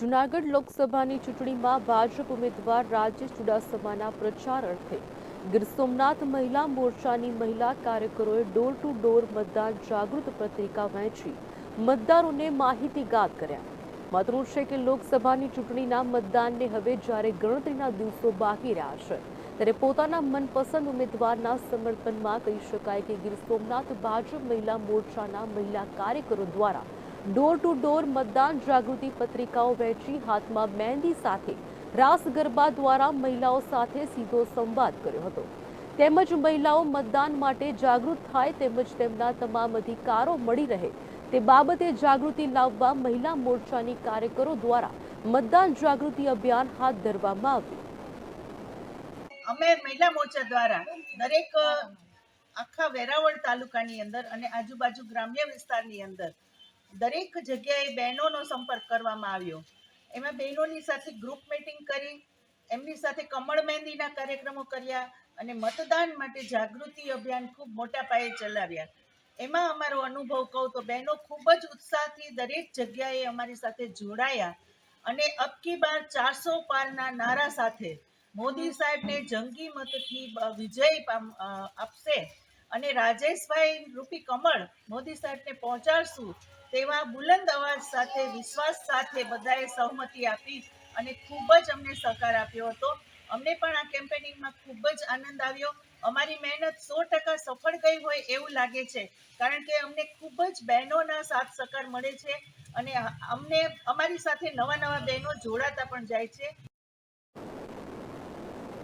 જુનાગઢ લોકસભાની ચૂંટણીમાં ભાજપ ઉમેદવાર રાજેશ ચુડાસમાના પ્રચાર અર્થે ગીર સોમનાથ મહિલા મોરચાની મહિલા કાર્યકરોએ ડોર ટુ ડોર મતદાન જાગૃત પત્રિકા વહેંચી. મતદારોને માહિતીગાર કર્યા. મતનું છે કે લોકસભાની ચૂંટણીના મતદાનને હવે જ્યારે ગણતરીના દિવસો બાકી રહ્યા છે, ત્યારે પોતાના મનપસંદ ઉમેદવારના સમર્થનમાં કહી શકાય કે ગીર સોમનાથ ભાજપ મહિલા મોરચાના મહિલા કાર્યકરો દ્વારા ડોર ટુ ડોર મતદાન જાગૃતિ પત્રિકાઓ વહેંચી, હાથમાં મહેંદી સાથે. રાસ ગરબા દ્વારા મહિલાઓ સાથે સીધો સંવાદ કર્યો હતો. તેમજ મહિલાઓ મતદાન માટે જાગૃત થાય તેમજ તેમના તમામ અધિકારો મળી રહે. તે બાબતે જાગૃતિ લાવવા મહિલા મોરચાની કાર્યકરો દ્વારા મતદાન જાગૃતિ અભિયાન હાથ ધરવામાં આવ્યું. અમે મહિલા મોરચા દ્વારા દરેક આખા વેરાવળ તાલુકાની અંદર અને આજુબાજુ ગ્રામ્ય વિસ્તારની અંદર દરેક જગ્યાએ બહેનોનો સંપર્ક કરવામાં આવ્યો. એમાં બહેનોની સાથે ગ્રુપ મીટિંગ કરી, એમની સાથે કમળ મહેંદીના કાર્યક્રમો કર્યા અને મતદાન માટે જાગૃતિ અભિયાન ખૂબ મોટા પાયે ચલાવ્યા. એમાં અમારો અનુભવ કહું તો બહેનો ખૂબ જ ઉત્સાહથી દરેક જગ્યાએ અમારી સાથે જોડાયા અને અબકી બાર ચારસો પારના નારા સાથે મોદી સાહેબને જંગી મતથી વિજય આપશે. અને રાજેશભાઈ રૂપી કમળ મોદી સાહેબને પહોંચાડશું તેવા બુલંદ અવાજ સાથે, વિશ્વાસ સાથે બધાએ સહમતિ આપી અને ખૂબ જ અમને સહકાર આપ્યો હતો. અમને પણ આ કેમ્પેનિંગમાં ખૂબ જ આનંદ આવ્યો. અમારી મહેનત સો ટકા સફળ ગઈ હોય એવું લાગે છે, કારણ કે અમને ખૂબ જ બહેનોના સાથ સહકાર મળે છે અને અમને, અમારી સાથે નવા નવા બહેનો જોડાતા પણ જાય છે.